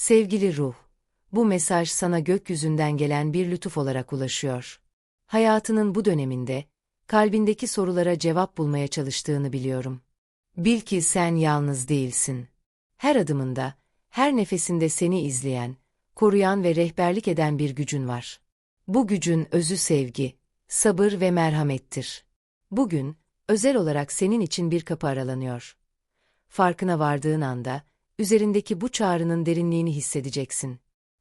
Sevgili ruh, bu mesaj sana gökyüzünden gelen bir lütuf olarak ulaşıyor. Hayatının bu döneminde, kalbindeki sorulara cevap bulmaya çalıştığını biliyorum. Bil ki sen yalnız değilsin. Her adımında, her nefesinde seni izleyen, koruyan ve rehberlik eden bir gücün var. Bu gücün özü sevgi, sabır ve merhamettir. Bugün, özel olarak senin için bir kapı aralanıyor. Farkına vardığın anda, üzerindeki bu çağrının derinliğini hissedeceksin.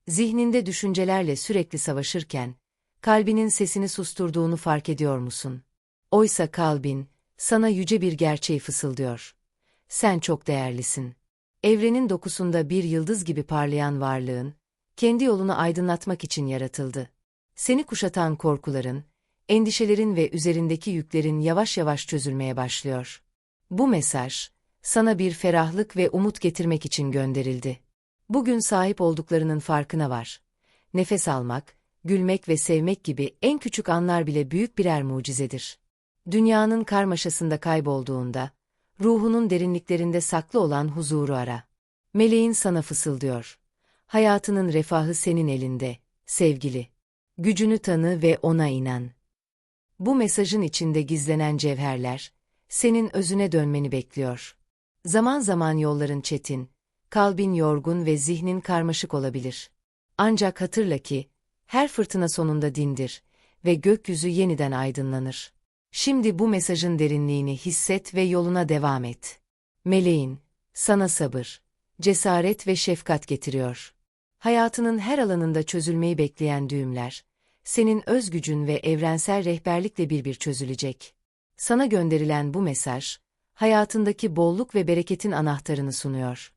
Zihninde düşüncelerle sürekli savaşırken, kalbinin sesini susturduğunu fark ediyor musun? Oysa kalbin, sana yüce bir gerçeği fısıldıyor. Sen çok değerlisin. Evrenin dokusunda bir yıldız gibi parlayan varlığın, kendi yolunu aydınlatmak için yaratıldı. Seni kuşatan korkuların, endişelerin ve üzerindeki yüklerin yavaş yavaş çözülmeye başlıyor. Bu mesaj, sana bir ferahlık ve umut getirmek için gönderildi. Bugün sahip olduklarının farkına var. Nefes almak, gülmek ve sevmek gibi en küçük anlar bile büyük birer mucizedir. Dünyanın karmaşasında kaybolduğunda, ruhunun derinliklerinde saklı olan huzuru ara. Meleğin sana fısıldıyor. Hayatının refahı senin elinde, sevgili. Gücünü tanı ve ona inan. Bu mesajın içinde gizlenen cevherler, senin özüne dönmeni bekliyor. Zaman zaman yolların çetin, kalbin yorgun ve zihnin karmaşık olabilir. Ancak hatırla ki, her fırtına sonunda dindir ve gökyüzü yeniden aydınlanır. Şimdi bu mesajın derinliğini hisset ve yoluna devam et. Meleğin, sana sabır, cesaret ve şefkat getiriyor. Hayatının her alanında çözülmeyi bekleyen düğümler, senin özgücün ve evrensel rehberlikle bir bir çözülecek. Sana gönderilen bu mesaj, hayatındaki bolluk ve bereketin anahtarını sunuyor.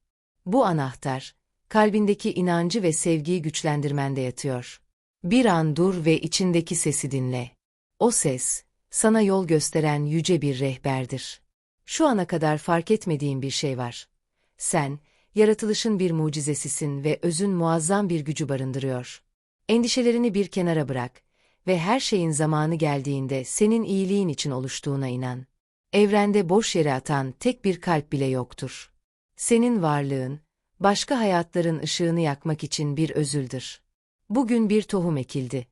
Bu anahtar, kalbindeki inancı ve sevgiyi güçlendirmende yatıyor. Bir an dur ve içindeki sesi dinle. O ses, sana yol gösteren yüce bir rehberdir. Şu ana kadar fark etmediğin bir şey var. Sen, yaratılışın bir mucizesisin ve özün muazzam bir gücü barındırıyor. Endişelerini bir kenara bırak ve her şeyin zamanı geldiğinde senin iyiliğin için oluştuğuna inan. Evrende boş yere atan tek bir kalp bile yoktur. Senin varlığın, başka hayatların ışığını yakmak için bir özüldür. Bugün bir tohum ekildi.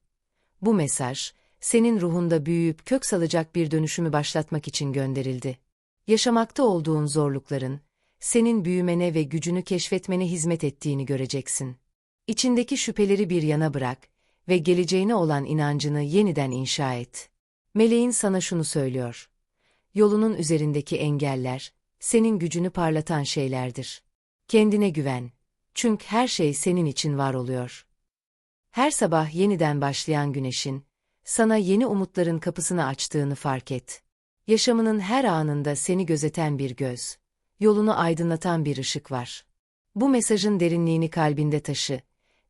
Bu mesaj, senin ruhunda büyüyüp kök salacak bir dönüşümü başlatmak için gönderildi. Yaşamakta olduğun zorlukların, senin büyümene ve gücünü keşfetmene hizmet ettiğini göreceksin. İçindeki şüpheleri bir yana bırak ve geleceğine olan inancını yeniden inşa et. Meleğin sana şunu söylüyor. Yolunun üzerindeki engeller, senin gücünü parlatan şeylerdir. Kendine güven. Çünkü her şey senin için var oluyor. Her sabah yeniden başlayan güneşin, sana yeni umutların kapısını açtığını fark et. Yaşamının her anında seni gözeten bir göz, yolunu aydınlatan bir ışık var. Bu mesajın derinliğini kalbinde taşı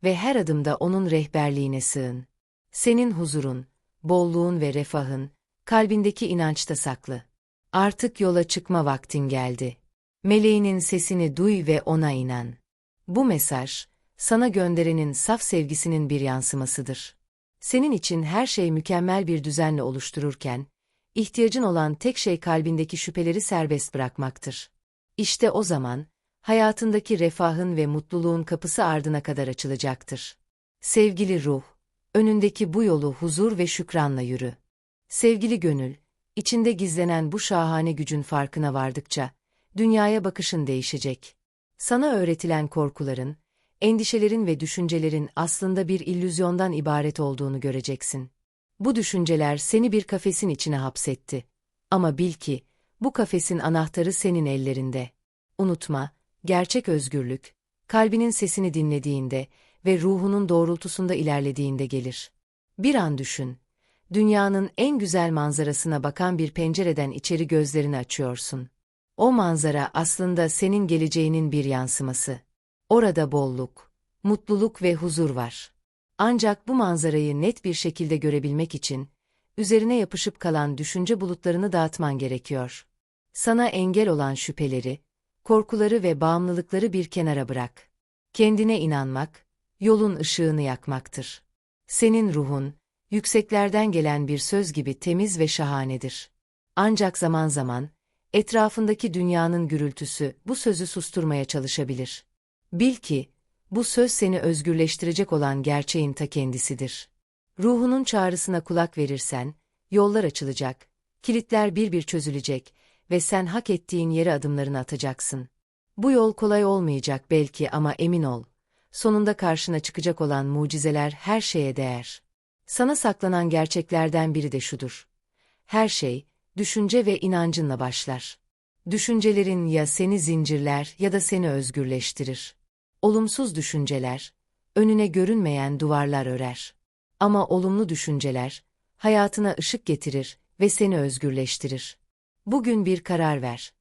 ve her adımda onun rehberliğine sığın. Senin huzurun, bolluğun ve refahın, kalbindeki inançta saklı. Artık yola çıkma vaktin geldi. Meleğinin sesini duy ve ona inan. Bu mesaj, sana gönderenin saf sevgisinin bir yansımasıdır. Senin için her şey mükemmel bir düzenle oluştururken, ihtiyacın olan tek şey kalbindeki şüpheleri serbest bırakmaktır. İşte o zaman, hayatındaki refahın ve mutluluğun kapısı ardına kadar açılacaktır. Sevgili ruh, önündeki bu yolu huzur ve şükranla yürü. Sevgili gönül, içinde gizlenen bu şahane gücün farkına vardıkça, dünyaya bakışın değişecek. Sana öğretilen korkuların, endişelerin ve düşüncelerin aslında bir illüzyondan ibaret olduğunu göreceksin. Bu düşünceler seni bir kafesin içine hapsetti. Ama bil ki, bu kafesin anahtarı senin ellerinde. Unutma, gerçek özgürlük, kalbinin sesini dinlediğinde ve ruhunun doğrultusunda ilerlediğinde gelir. Bir an düşün, dünyanın en güzel manzarasına bakan bir pencereden içeri gözlerini açıyorsun. O manzara aslında senin geleceğinin bir yansıması. Orada bolluk, mutluluk ve huzur var. Ancak bu manzarayı net bir şekilde görebilmek için, üzerine yapışıp kalan düşünce bulutlarını dağıtman gerekiyor. Sana engel olan şüpheleri, korkuları ve bağımlılıkları bir kenara bırak. Kendine inanmak, yolun ışığını yakmaktır. Senin ruhun, yükseklerden gelen bir söz gibi temiz ve şahanedir. Ancak zaman zaman, etrafındaki dünyanın gürültüsü bu sözü susturmaya çalışabilir. Bil ki, Bu söz seni özgürleştirecek olan gerçeğin ta kendisidir. Ruhunun çağrısına kulak verirsen, yollar açılacak, kilitler bir bir çözülecek ve sen hak ettiğin yere adımlarını atacaksın. Bu yol kolay olmayacak belki ama emin ol. Sonunda karşına çıkacak olan mucizeler her şeye değer. Sana saklanan gerçeklerden biri de şudur. Her şey, düşünce ve inancınla başlar. Düşüncelerin ya seni zincirler ya da seni özgürleştirir. Olumsuz düşünceler, önüne görünmeyen duvarlar örer. Ama olumlu düşünceler, hayatına ışık getirir ve seni özgürleştirir. Bugün bir karar ver.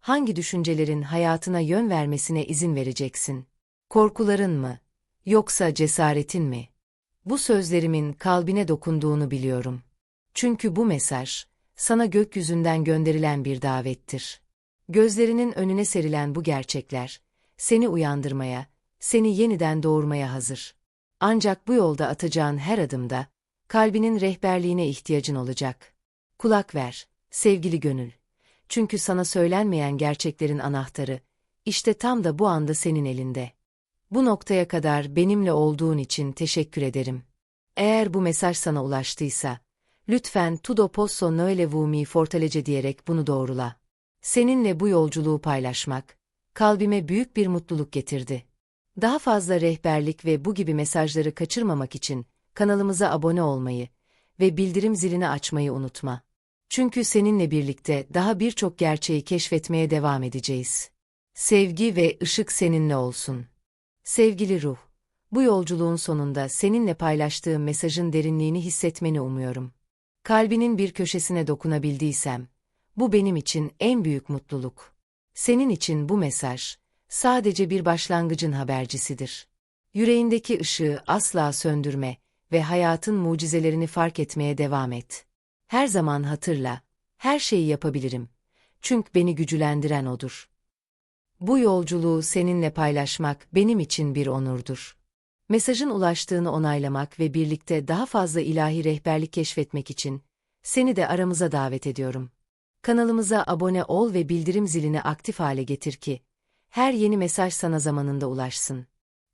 Hangi düşüncelerin hayatına yön vermesine izin vereceksin? Korkuların mı? Yoksa cesaretin mi? Bu sözlerimin kalbine dokunduğunu biliyorum. Çünkü bu mesaj, sana gökyüzünden gönderilen bir davettir. Gözlerinin önüne serilen bu gerçekler, seni uyandırmaya, seni yeniden doğurmaya hazır. Ancak bu yolda atacağın her adımda, kalbinin rehberliğine ihtiyacın olacak. Kulak ver, sevgili gönül. Çünkü sana söylenmeyen gerçeklerin anahtarı, işte tam da bu anda senin elinde. Bu noktaya kadar benimle olduğun için teşekkür ederim. Eğer bu mesaj sana ulaştıysa, lütfen Tudo Posso Noele Vumi Fortalece diyerek bunu doğrula. Seninle bu yolculuğu paylaşmak, kalbime büyük bir mutluluk getirdi. Daha fazla rehberlik ve bu gibi mesajları kaçırmamak için kanalımıza abone olmayı ve bildirim zilini açmayı unutma. Çünkü seninle birlikte daha birçok gerçeği keşfetmeye devam edeceğiz. Sevgi ve ışık seninle olsun. Sevgili ruh, bu yolculuğun sonunda seninle paylaştığım mesajın derinliğini hissetmeni umuyorum. Kalbinin bir köşesine dokunabildiysem, bu benim için en büyük mutluluk. Senin için bu mesaj, sadece bir başlangıcın habercisidir. Yüreğindeki ışığı asla söndürme ve hayatın mucizelerini fark etmeye devam et. Her zaman hatırla, her şeyi yapabilirim. Çünkü beni gücülendiren odur. Bu yolculuğu seninle paylaşmak benim için bir onurdur. Mesajın ulaştığını onaylamak ve birlikte daha fazla ilahi rehberlik keşfetmek için seni de aramıza davet ediyorum. Kanalımıza abone ol ve bildirim zilini aktif hale getir ki her yeni mesaj sana zamanında ulaşsın.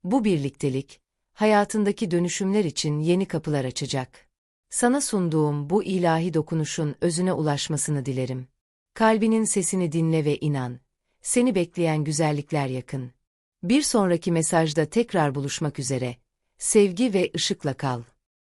Bu birliktelik hayatındaki dönüşümler için yeni kapılar açacak. Sana sunduğum bu ilahi dokunuşun özüne ulaşmasını dilerim. Kalbinin sesini dinle ve inan. Seni bekleyen güzellikler yakın. Bir sonraki mesajda tekrar buluşmak üzere. Sevgi ve ışıkla kal.